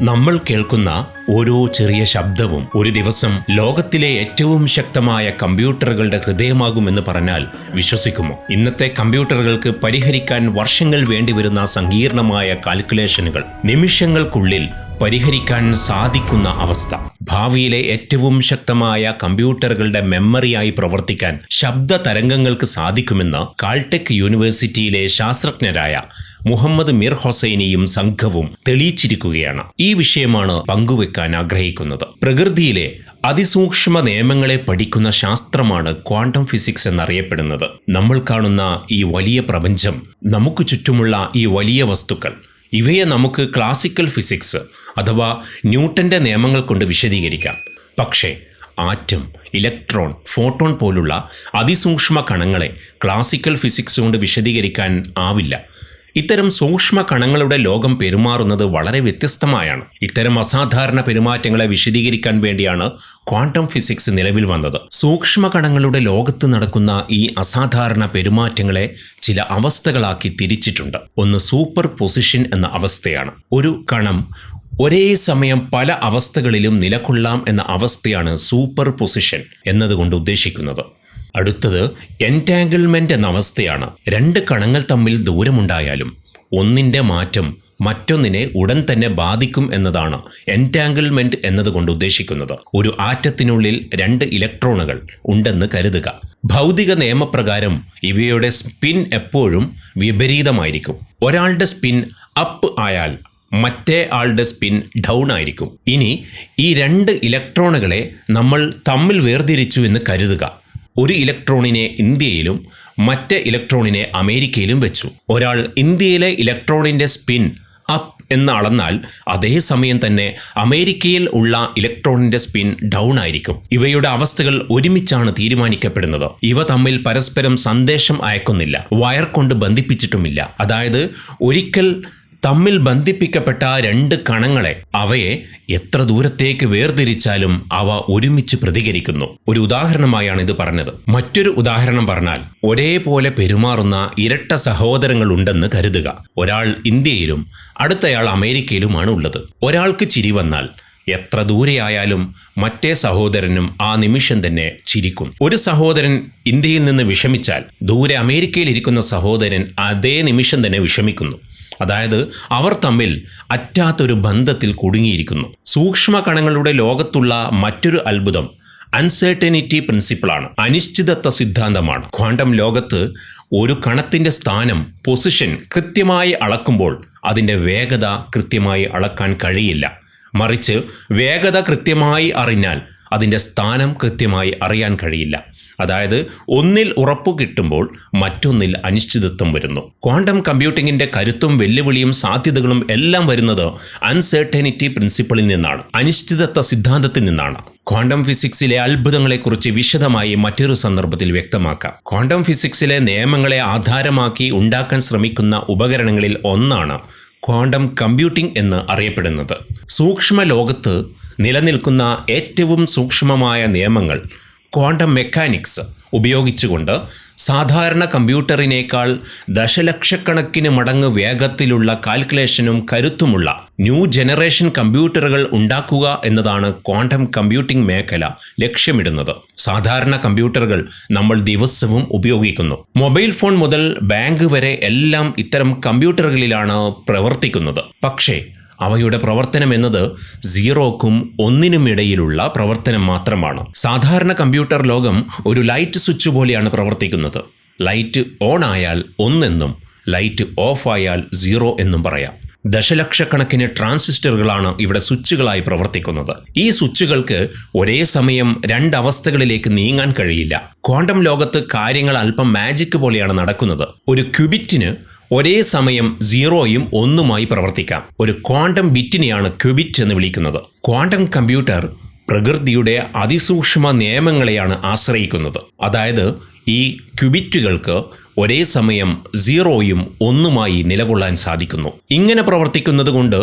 നമ്മൾ കേൾക്കുന്ന ഓരോ ചെറിയ ശബ്ദവും ഒരു ദിവസം ലോകത്തിലെ ഏറ്റവും ശക്തമായ കമ്പ്യൂട്ടറുകളുടെ ഹൃദയമാകുമെന്ന് പറഞ്ഞാൽ വിശ്വസിക്കുമോ? ഇന്നത്തെ കമ്പ്യൂട്ടറുകൾക്ക് പരിഹരിക്കാൻ വർഷങ്ങൾ വേണ്ടിവരുന്ന സങ്കീർണമായ കാൽക്കുലേഷനുകൾ നിമിഷങ്ങൾക്കുള്ളിൽ പരിഹരിക്കാൻ സാധിക്കുന്ന അവസ്ഥ. ഭാവിയിലെ ഏറ്റവും ശക്തമായ കമ്പ്യൂട്ടറുകളുടെ മെമ്മറിയായി പ്രവർത്തിക്കാൻ ശബ്ദ തരംഗങ്ങൾക്ക് സാധിക്കുമെന്ന് കാൾടെക് യൂണിവേഴ്സിറ്റിയിലെ ശാസ്ത്രജ്ഞരായ മുഹമ്മദ് മിർ ഹൊസൈനിയും സംഘവും തെളിയിച്ചിരിക്കുകയാണ്. ഈ വിഷയമാണ് പങ്കുവെക്കാൻ ആഗ്രഹിക്കുന്നത്. പ്രകൃതിയിലെ അതിസൂക്ഷ്മ നിയമങ്ങളെ പഠിക്കുന്ന ശാസ്ത്രമാണ് ക്വാണ്ടം ഫിസിക്സ് എന്നറിയപ്പെടുന്നത്. നമ്മൾ കാണുന്ന ഈ വലിയ പ്രപഞ്ചം നമുക്ക് ചുറ്റുമുള്ള ഈ വലിയ വസ്തുക്കൾ ഇവയെ നമുക്ക് ക്ലാസിക്കൽ ഫിസിക്സ് അഥവാ ന്യൂട്ടന്റെ നിയമങ്ങൾ കൊണ്ട് വിശദീകരിക്കാം. പക്ഷേ ആറ്റം ഇലക്ട്രോൺ ഫോട്ടോൺ പോലുള്ള അതിസൂക്ഷ്മ കണങ്ങളെ ക്ലാസിക്കൽ ഫിസിക്സ് കൊണ്ട് വിശദീകരിക്കാൻ ആവില്ല. ഇത്തരം സൂക്ഷ്മ കണങ്ങളുടെ ലോകം പെരുമാറുന്നത് വളരെ വ്യത്യസ്തമായാണ്. ഇത്തരം അസാധാരണ പെരുമാറ്റങ്ങളെ വിശദീകരിക്കാൻ വേണ്ടിയാണ് ക്വാണ്ടം ഫിസിക്സ് നിലവിൽ വന്നത്. സൂക്ഷ്മ കണങ്ങളുടെ ലോകത്ത് നടക്കുന്ന ഈ അസാധാരണ പെരുമാറ്റങ്ങളെ ചില അവസ്ഥകളാക്കി തിരിച്ചിട്ടുണ്ട്. ഒന്ന് സൂപ്പർ പൊസിഷൻ എന്ന അവസ്ഥയാണ്. ഒരു കണം ഒരേ സമയം പല അവസ്ഥകളിലും നിലകൊള്ളാം എന്ന അവസ്ഥയാണ് സൂപ്പർ പൊസിഷൻ എന്നതുകൊണ്ട് ഉദ്ദേശിക്കുന്നത്. അടുത്തത് എന്റാങ്കിൾമെന്റ് എന്ന അവസ്ഥയാണ്. രണ്ട് കണങ്ങൾ തമ്മിൽ ദൂരമുണ്ടായാലും ഒന്നിന്റെ മാറ്റം മറ്റൊന്നിനെ ഉടൻ തന്നെ ബാധിക്കും എന്നതാണ് എന്റാങ്കിൾമെന്റ് എന്നതുകൊണ്ട് ഉദ്ദേശിക്കുന്നത്. ഒരു ആറ്റത്തിനുള്ളിൽ രണ്ട് ഇലക്ട്രോണുകൾ ഉണ്ടെന്ന് കരുതുക. ഭൗതിക നിയമപ്രകാരം ഇവയുടെ സ്പിൻ എപ്പോഴും വിപരീതമായിരിക്കും. ഒരാളുടെ സ്പിൻ അപ്പ് ആയാൽ മറ്റേ ആളുടെ സ്പിൻ ഡൗൺ ആയിരിക്കും. ഇനി ഈ രണ്ട് ഇലക്ട്രോണുകളെ നമ്മൾ തമ്മിൽ വേർതിരിച്ചു എന്ന് കരുതുക. ഒരു ഇലക്ട്രോണിനെ ഇന്ത്യയിലും മറ്റേ ഇലക്ട്രോണിനെ അമേരിക്കയിലും വെച്ചു. ഒരാൾ ഇന്ത്യയിലെ ഇലക്ട്രോണിന്റെ സ്പിൻ അപ്പ് എന്ന് അളന്നാൽ അതേസമയം തന്നെ അമേരിക്കയിൽ ഉള്ള ഇലക്ട്രോണിന്റെ സ്പിൻ ഡൗൺ ആയിരിക്കും. ഇവയുടെ അവസ്ഥകൾ ഒരുമിച്ചാണ് തീരുമാനിക്കപ്പെടുന്നത്. ഇവ തമ്മിൽ പരസ്പരം സന്ദേശം അയക്കുന്നില്ല. വയർ കൊണ്ട് ബന്ധിപ്പിച്ചിട്ടുമില്ല. അതായത് ഒരിക്കൽ തമ്മിൽ ബന്ധിപ്പിക്കപ്പെട്ട രണ്ട് കണങ്ങളെ അവയെ എത്ര ദൂരത്തേക്ക് വേർതിരിച്ചാലും അവ ഒരുമിച്ച് പ്രതികരിക്കുന്നു. ഒരു ഉദാഹരണമായാണ് ഇത് പറഞ്ഞത്. മറ്റൊരു ഉദാഹരണം പറഞ്ഞാൽ ഒരേപോലെ പെരുമാറുന്ന ഇരട്ട സഹോദരങ്ങൾ ഉണ്ടെന്ന് കരുതുക. ഒരാൾ ഇന്ത്യയിലും അടുത്തയാൾ അമേരിക്കയിലുമാണ് ഉള്ളത്. ഒരാൾക്ക് ചിരി വന്നാൽ എത്ര ദൂരെയായാലും മറ്റേ സഹോദരനും ആ നിമിഷം തന്നെ ചിരിക്കും. ഒരു സഹോദരൻ ഇന്ത്യയിൽ നിന്ന് വിഷമിച്ചാൽ ദൂരെ അമേരിക്കയിൽ ഇരിക്കുന്ന സഹോദരൻ അതേ നിമിഷം തന്നെ വിഷമിക്കുന്നു. അതായത് അവർ തമ്മിൽ അറ്റാത്തൊരു ബന്ധത്തിൽ കുടുങ്ങിയിരിക്കുന്നു. സൂക്ഷ്മ കണങ്ങളുടെ ലോകത്തുള്ള മറ്റൊരു അത്ഭുതം അൺസേർട്ടനിറ്റി പ്രിൻസിപ്പിളാണ് അനിശ്ചിതത്വ സിദ്ധാന്തമാണ്. ക്വാണ്ടം ലോകത്ത് ഒരു കണത്തിന്റെ സ്ഥാനം പൊസിഷൻ കൃത്യമായി അളക്കുമ്പോൾ അതിന്റെ വേഗത കൃത്യമായി അളക്കാൻ കഴിയില്ല. മറിച്ച് വേഗത കൃത്യമായി അറിഞ്ഞാൽ അതിന്റെ സ്ഥാനം കൃത്യമായി അറിയാൻ കഴിയില്ല. അതായത് ഒന്നിൽ ഉറപ്പു കിട്ടുമ്പോൾ മറ്റൊന്നിൽ അനിശ്ചിതത്വം വരുന്നു. ക്വാണ്ടം കമ്പ്യൂട്ടിങ്ങിന്റെ കരുത്തും വെല്ലുവിളിയും സാധ്യതകളും എല്ലാം വരുന്നത് അൺസേർട്ടനിറ്റി പ്രിൻസിപ്പിളിൽ നിന്നാണ് അനിശ്ചിതത്വ സിദ്ധാന്തത്തിൽ നിന്നാണ്. ക്വാണ്ടം ഫിസിക്സിലെ അത്ഭുതങ്ങളെക്കുറിച്ച് വിശദമായി മറ്റൊരു സന്ദർഭത്തിൽ വ്യക്തമാക്കാം. ക്വാണ്ടം ഫിസിക്സിലെ നിയമങ്ങളെ ആധാരമാക്കി ഉണ്ടാക്കാൻ ശ്രമിക്കുന്ന ഉപകരണങ്ങളിൽ ഒന്നാണ് ക്വാണ്ടം കമ്പ്യൂട്ടിംഗ് എന്ന് അറിയപ്പെടുന്നത്. സൂക്ഷ്മ ലോകത്ത് നിലനിൽക്കുന്ന ഏറ്റവും സൂക്ഷ്മമായ നിയമങ്ങൾ ക്വാണ്ടം മെക്കാനിക്സ് ഉപയോഗിച്ചുകൊണ്ട് സാധാരണ കമ്പ്യൂട്ടറിനേക്കാൾ ദശലക്ഷക്കണക്കിന് മടങ്ങ് വേഗത്തിലുള്ള കാൽക്കുലേഷനും കരുത്തുമുള്ള ന്യൂ ജനറേഷൻ കമ്പ്യൂട്ടറുകൾ ഉണ്ടാക്കുക എന്നതാണ് ക്വാണ്ടം കമ്പ്യൂട്ടിംഗ് മേഖല ലക്ഷ്യമിടുന്നത്. സാധാരണ കമ്പ്യൂട്ടറുകൾ നമ്മൾ ദിവസവും ഉപയോഗിക്കുന്നു. മൊബൈൽ ഫോൺ മുതൽ ബാങ്ക് വരെ എല്ലാം ഇത്തരം കമ്പ്യൂട്ടറുകളിലാണ് പ്രവർത്തിക്കുന്നത്. പക്ഷേ അവയുടെ പ്രവർത്തനം എന്നത് സീറോക്കും ഒന്നിനും ഇടയിലുള്ള പ്രവർത്തനം മാത്രമാണ്. സാധാരണ കമ്പ്യൂട്ടർ ലോകം ഒരു ലൈറ്റ് സ്വിച്ച് പോലെയാണ് പ്രവർത്തിക്കുന്നത്. ലൈറ്റ് ഓൺ ആയാൽ ഒന്നെന്നും ലൈറ്റ് ഓഫ് ആയാൽ സീറോ എന്നും പറയാം. ദശലക്ഷക്കണക്കിന് ട്രാൻസിസ്റ്ററുകളാണ് ഇവിടെ സ്വിച്ചുകളായി പ്രവർത്തിക്കുന്നത്. ഈ സ്വിച്ചുകൾക്ക് ഒരേ സമയം രണ്ടവസ്ഥകളിലേക്ക് നീങ്ങാൻ കഴിയില്ല. ക്വാണ്ടം ലോകത്ത് കാര്യങ്ങൾ അല്പം മാജിക് പോലെയാണ് നടക്കുന്നത്. ഒരു ക്യൂബിറ്റിന് ഒരേ സമയം സീറോയും ഒന്നുമായി പ്രവർത്തിക്കാം. ഒരു ക്വാണ്ടം ബിറ്റിനെയാണ് ക്യൂബിറ്റ് എന്ന് വിളിക്കുന്നത്. ക്വാണ്ടം കമ്പ്യൂട്ടർ പ്രകൃതിയുടെ അതിസൂക്ഷ്മ നിയമങ്ങളെയാണ് ആശ്രയിക്കുന്നത്. അതായത് ഈ ക്യൂബിറ്റുകൾക്ക് ഒരേ സമയം സീറോയും ഒന്നുമായി നിലകൊള്ളാൻ സാധിക്കുന്നു. ഇങ്ങനെ പ്രവർത്തിക്കുന്നത് കൊണ്ട്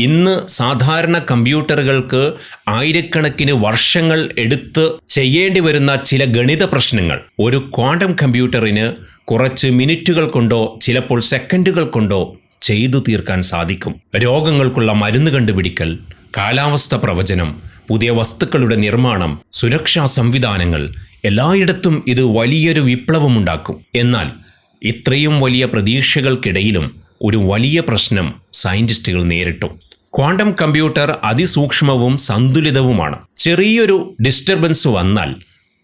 ഇന്ന് സാധാരണ കമ്പ്യൂട്ടറുകൾക്ക് ആയിരക്കണക്കിന് വർഷങ്ങൾ എടുത്ത് ചെയ്യേണ്ടി വരുന്ന ചില ഗണിത പ്രശ്നങ്ങൾ. ഒരു ക്വാണ്ടം കമ്പ്യൂട്ടറിന് കുറച്ച് മിനിറ്റുകൾ കൊണ്ടോ ചിലപ്പോൾ സെക്കൻഡുകൾ കൊണ്ടോ ചെയ്തു തീർക്കാൻ സാധിക്കും. രോഗങ്ങൾക്കുള്ള മരുന്ന് കണ്ടുപിടിക്കൽ കാലാവസ്ഥ പ്രവചനം പുതിയ വസ്തുക്കളുടെ നിർമ്മാണം സുരക്ഷാ സംവിധാനങ്ങൾ എല്ലായിടത്തും ഇത് വലിയൊരു വിപ്ലവമുണ്ടാക്കും. എന്നാൽ ഇത്രയും വലിയ പ്രതീക്ഷകൾക്കിടയിലും ഒരു വലിയ പ്രശ്നം സയന്റിസ്റ്റുകൾ നേരിട്ടു. ക്വാണ്ടം കമ്പ്യൂട്ടർ അതിസൂക്ഷ്മവും സന്തുലിതവുമാണ്. ചെറിയൊരു ഡിസ്റ്റർബൻസ് വന്നാൽ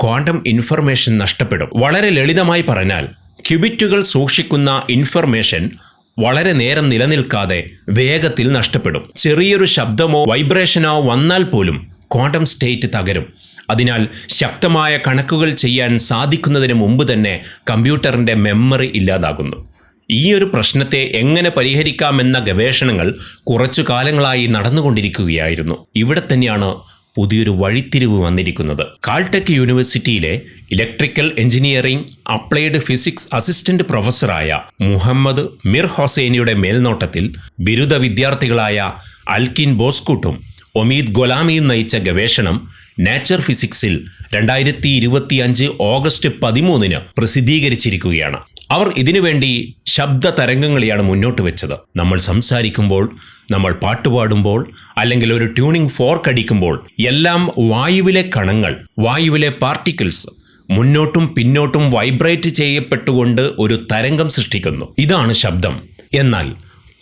ക്വാണ്ടം ഇൻഫർമേഷൻ നഷ്ടപ്പെടും. വളരെ ലളിതമായി പറഞ്ഞാൽ ക്യുബിറ്റുകൾ സൂക്ഷിക്കുന്ന ഇൻഫർമേഷൻ വളരെ നേരം നിലനിൽക്കാതെ വേഗത്തിൽ നഷ്ടപ്പെടും. ചെറിയൊരു ശബ്ദമോ വൈബ്രേഷനോ വന്നാൽ പോലും ക്വാണ്ടം സ്റ്റേറ്റ് തകരും. അതിനാൽ ശക്തമായ കണക്കുകൾ ചെയ്യാൻ സാധിക്കുന്നതിന് മുമ്പ് തന്നെ കമ്പ്യൂട്ടറിന്റെ മെമ്മറി ഇല്ലാതാകുന്നു. ഈ ഒരു പ്രശ്നത്തെ എങ്ങനെ പരിഹരിക്കാമെന്ന ഗവേഷണങ്ങൾ കുറച്ചു കാലങ്ങളായി നടന്നുകൊണ്ടിരിക്കുകയായിരുന്നു. ഇവിടെ തന്നെയാണ് പുതിയൊരു വഴിത്തിരിവ് വന്നിരിക്കുന്നത്. കാൾടെക് യൂണിവേഴ്സിറ്റിയിലെ electrical engineering applied physics assistant പ്രൊഫസറായ Muhammad Mir ഹൊസൈനിയുടെ മേൽനോട്ടത്തിൽ ബിരുദ വിദ്യാർത്ഥികളായ അൽക്കിൻ ബോസ്കുട്ടും ഒമീദ് ഗൊലാമിയും നയിച്ച ഗവേഷണം നാച്ചർ ഫിസിക്സിൽ രണ്ടായിരത്തി ഇരുപത്തിയഞ്ച് ഓഗസ്റ്റ് പതിമൂന്നിന് പ്രസിദ്ധീകരിച്ചിരിക്കുകയാണ്. അവർ ഇതിനുവേണ്ടി ശബ്ദ തരംഗങ്ങളെയാണ് മുന്നോട്ട് വെച്ചത്. നമ്മൾ സംസാരിക്കുമ്പോൾ നമ്മൾ പാട്ടുപാടുമ്പോൾ അല്ലെങ്കിൽ ഒരു ട്യൂണിംഗ് ഫോർക്ക് അടിക്കുമ്പോൾ എല്ലാം വായുവിലെ കണങ്ങൾ വായുവിലെ പാർട്ടിക്കിൾസ് മുന്നോട്ടും പിന്നോട്ടും വൈബ്രേറ്റ് ചെയ്യപ്പെട്ടുകൊണ്ട് ഒരു തരംഗം സൃഷ്ടിക്കുന്നു. ഇതാണ് ശബ്ദം. എന്നാൽ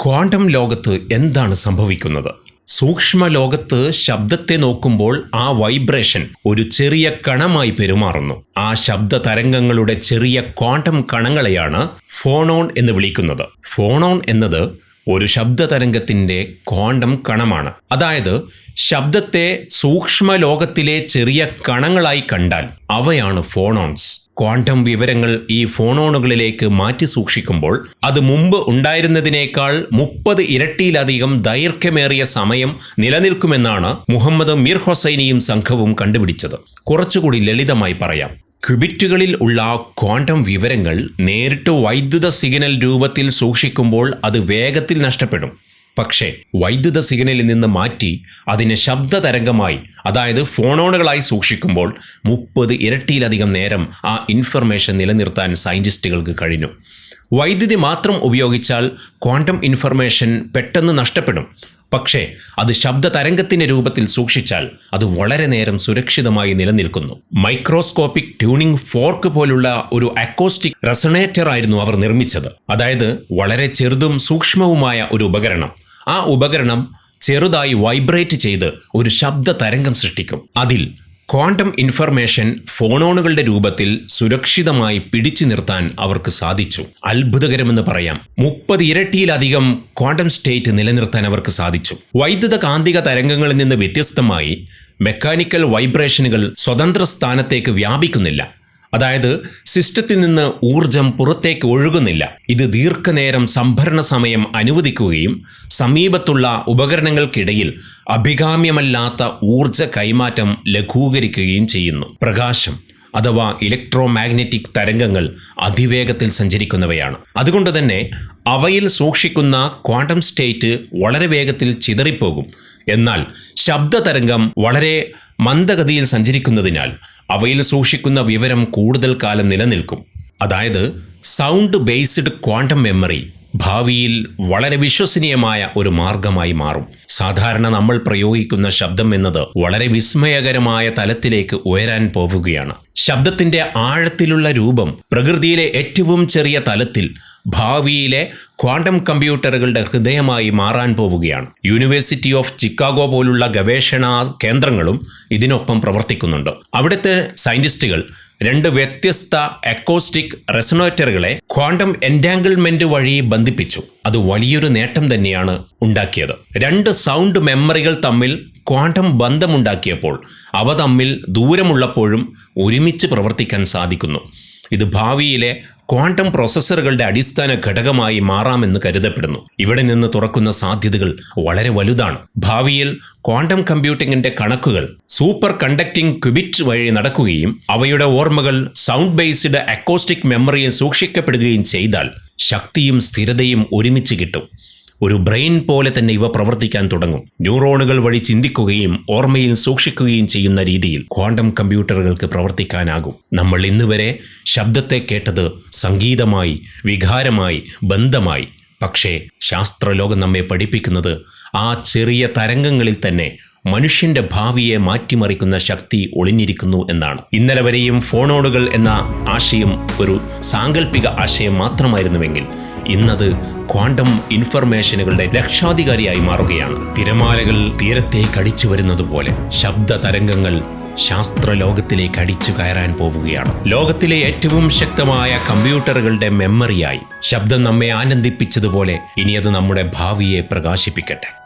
ക്വാണ്ടം ലോകത്ത് എന്താണ് സംഭവിക്കുന്നത്? സൂക്ഷ്മ ലോകത്ത് ശബ്ദത്തെ നോക്കുമ്പോൾ ആ വൈബ്രേഷൻ ഒരു ചെറിയ കണമായി പെരുമാറുന്നു. ആ ശബ്ദ തരംഗങ്ങളുടെ ചെറിയ ക്വാണ്ടം കണങ്ങളെയാണ് ഫോണോൺ എന്ന് വിളിക്കുന്നത്. ഫോണോൺ എന്നത് ഒരു ശബ്ദ തരംഗത്തിന്റെ ക്വാണ്ടം കണമാണ്. അതായത് ശബ്ദത്തെ സൂക്ഷ്മ ലോകത്തിലെ ചെറിയ കണങ്ങളായി കണ്ടാൽ അവയാണ് ഫോണോൺസ്. ക്വാണ്ടം വിവരങ്ങൾ ഈ ഫോണോണുകളിലേക്ക് മാറ്റി സൂക്ഷിക്കുമ്പോൾ അത് മുമ്പ് ഉണ്ടായിരുന്നതിനേക്കാൾ മുപ്പത് ഇരട്ടിയിലധികം ദൈർഘ്യമേറിയ സമയം നിലനിൽക്കുമെന്നാണ് മുഹമ്മദ് മീർ ഹൊസൈനിയും സംഘവും കണ്ടുപിടിച്ചത്. കുറച്ചുകൂടി ലളിതമായി പറയാം. ക്യുബിറ്റുകളിൽ ഉള്ള ക്വാണ്ടം വിവരങ്ങൾ നേരിട്ട് വൈദ്യുത സിഗ്നൽ രൂപത്തിൽ സൂക്ഷിക്കുമ്പോൾ അത് വേഗത്തിൽ നഷ്ടപ്പെടും. പക്ഷേ വൈദ്യുത സിഗ്നലിൽ നിന്ന് മാറ്റി അതിനെ ശബ്ദ തരംഗമായി അതായത് ഫോണോണുകളായി സൂക്ഷിക്കുമ്പോൾ മുപ്പത് ഇരട്ടിയിലധികം നേരം ആ ഇൻഫർമേഷൻ നിലനിർത്താൻ സയന്റിസ്റ്റുകൾക്ക് കഴിഞ്ഞു. വൈദ്യുതി മാത്രം ഉപയോഗിച്ചാൽ ക്വാണ്ടം ഇൻഫർമേഷൻ പെട്ടെന്ന് നഷ്ടപ്പെടും. പക്ഷേ അത് ശബ്ദ തരംഗത്തിന്റെ രൂപത്തിൽ സൂക്ഷിച്ചാൽ അത് വളരെ നേരം സുരക്ഷിതമായി നിലനിൽക്കുന്നു. മൈക്രോസ്കോപ്പിക് ട്യൂണിംഗ് ഫോർക്ക് പോലുള്ള ഒരു അക്കോസ്റ്റിക് റെസണേറ്റർ ആയിരുന്നു അവർ നിർമ്മിച്ചത്. അതായത് വളരെ ചെറുതും സൂക്ഷ്മവുമായ ഒരു ഉപകരണം. ആ ഉപകരണം ചെറുതായി വൈബ്രേറ്റ് ചെയ്ത് ഒരു ശബ്ദ തരംഗം സൃഷ്ടിക്കും. അതിൽ ക്വാണ്ടം ഇൻഫർമേഷൻ ഫോണോണുകളുടെ രൂപത്തിൽ സുരക്ഷിതമായി പിടിച്ചു നിർത്താൻ അവർക്ക് സാധിച്ചു. അത്ഭുതകരമെന്ന് പറയാം. മുപ്പത് ഇരട്ടിയിലധികം ക്വാണ്ടം സ്റ്റേറ്റ് നിലനിർത്താൻ അവർക്ക് സാധിച്ചു. വൈദ്യുത കാന്തിക തരംഗങ്ങളിൽ നിന്ന് വ്യത്യസ്തമായി മെക്കാനിക്കൽ വൈബ്രേഷനുകൾ സ്വതന്ത്ര സ്ഥാനത്തേക്ക് വ്യാപിക്കുന്നില്ല. അതായത് സിസ്റ്റത്തിൽ നിന്ന് ഊർജം പുറത്തേക്ക് ഒഴുകുന്നില്ല. ഇത് ദീർഘനേരം സംഭരണ സമയം അനുവദിക്കുകയും സമീപത്തുള്ള ഉപകരണങ്ങൾക്കിടയിൽ അഭികാമ്യമല്ലാത്ത ഊർജ കൈമാറ്റം ലഘൂകരിക്കുകയും ചെയ്യുന്നു. പ്രകാശം അഥവാ ഇലക്ട്രോ മാഗ്നറ്റിക് തരംഗങ്ങൾ അതിവേഗത്തിൽ സഞ്ചരിക്കുന്നവയാണ്. അതുകൊണ്ട് തന്നെ അവയിൽ സൂക്ഷിക്കുന്ന ക്വാണ്ടം സ്റ്റേറ്റ് വളരെ വേഗത്തിൽ ചിതറിപ്പോകും. എന്നാൽ ശബ്ദ തരംഗം വളരെ മന്ദഗതിയിൽ സഞ്ചരിക്കുന്നതിനാൽ അവയിൽ സൂക്ഷിക്കുന്ന വിവരം കൂടുതൽ കാലം നിലനിൽക്കും. അതായത് സൗണ്ട് ബേസ്ഡ് ക്വാണ്ടം മെമ്മറി ഭാവിയിൽ വളരെ വിശ്വസനീയമായ ഒരു മാർഗമായി മാറും. സാധാരണ നമ്മൾ പ്രയോഗിക്കുന്ന ശബ്ദം എന്നത് വളരെ വിസ്മയകരമായ തലത്തിലേക്ക് ഉയരാൻ പോവുകയാണ്. ശബ്ദത്തിന്റെ ആഴത്തിലുള്ള രൂപം പ്രകൃതിയിലെ ഏറ്റവും ചെറിയ തലത്തിൽ ഭാവിയിലെ ക്വാണ്ടം കമ്പ്യൂട്ടറുകളുടെ ഹൃദയമായി മാറാൻ പോവുകയാണ്. യൂണിവേഴ്സിറ്റി ഓഫ് ചിക്കാഗോ പോലുള്ള ഗവേഷണ കേന്ദ്രങ്ങളും ഇതിനൊപ്പം പ്രവർത്തിക്കുന്നുണ്ട്. അവിടുത്തെ സയന്റിസ്റ്റുകൾ രണ്ട് വ്യത്യസ്ത അക്കോസ്റ്റിക് റെസണേറ്ററുകളെ ക്വാണ്ടം എന്റാങ്കിൾമെന്റ് വഴി ബന്ധിപ്പിച്ചു. അത് വലിയൊരു നേട്ടം തന്നെയാണ് ഉണ്ടാക്കിയത്. രണ്ട് സൗണ്ട് മെമ്മറികൾ തമ്മിൽ ക്വാണ്ടം ബന്ധമുണ്ടാക്കിയപ്പോൾ അവ തമ്മിൽ ദൂരമുള്ളപ്പോഴും ഒരുമിച്ച് പ്രവർത്തിക്കാൻ സാധിക്കുന്നു. ഇത് ഭാവിയിലെ ക്വാണ്ടം പ്രോസസ്സറുകളുടെ അടിസ്ഥാന ഘടകമായി മാറാമെന്ന് കരുതപ്പെടുന്നു. ഇവിടെ നിന്ന് തുറക്കുന്ന സാധ്യതകൾ വളരെ വലുതാണ്. ഭാവിയിൽ ക്വാണ്ടം കമ്പ്യൂട്ടിംഗിന്റെ കണക്കുകൾ സൂപ്പർ കണ്ടക്ടിംഗ് ക്യുബിറ്റ് വഴി നടക്കുകയും അവയുടെ ഓർമ്മകൾ സൗണ്ട് ബേസ്ഡ് അക്കോസ്റ്റിക് മെമ്മറിയിൽ സൂക്ഷിക്കപ്പെടുകയും ചെയ്താൽ ശക്തിയും സ്ഥിരതയും ഒരുമിച്ച് കിട്ടും. ഒരു ബ്രെയിൻ പോലെ തന്നെ ഇവ പ്രവർത്തിക്കാൻ തുടങ്ങും. ന്യൂറോണുകൾ വഴി ചിന്തിക്കുകയും ഓർമ്മയിൽ സൂക്ഷിക്കുകയും ചെയ്യുന്ന രീതിയിൽ ക്വാണ്ടം കമ്പ്യൂട്ടറുകൾക്ക് പ്രവർത്തിക്കാനാകും. നമ്മൾ ഇന്നുവരെ ശബ്ദത്തെ കേട്ടത് സംഗീതമായി വികാരമായി ബന്ധമായി. പക്ഷേ ശാസ്ത്രലോകം നമ്മെ പഠിപ്പിക്കുന്നത് ആ ചെറിയ തരംഗങ്ങളിൽ തന്നെ മനുഷ്യന്റെ ഭാവിയെ മാറ്റിമറിക്കുന്ന ശക്തി ഒളിഞ്ഞിരിക്കുന്നു എന്നാണ്. ഇന്നലെ വരെയും ഫോണോണുകൾ എന്ന ആശയം ഒരു സാങ്കല്പിക ആശയം മാത്രമായിരുന്നുവെങ്കിൽ ഇന്നത് ക്വാണ്ടം ഇൻഫർമേഷനുകളുടെ രക്ഷാധികാരിയായി മാറുകയാണ്. തിരമാലകൾ തീരത്തേക്ക് അടിച്ചു വരുന്നത് പോലെ ശബ്ദ തരംഗങ്ങൾ ശാസ്ത്രലോകത്തിലേക്ക് അടിച്ചു കയറാൻ പോവുകയാണ്. ലോകത്തിലെ ഏറ്റവും ശക്തമായ കമ്പ്യൂട്ടറുകളുടെ മെമ്മറിയായി ശബ്ദം നമ്മെ ആനന്ദിപ്പിച്ചതുപോലെ ഇനി അത് നമ്മുടെ ഭാവിയെ പ്രകാശിപ്പിക്കട്ടെ.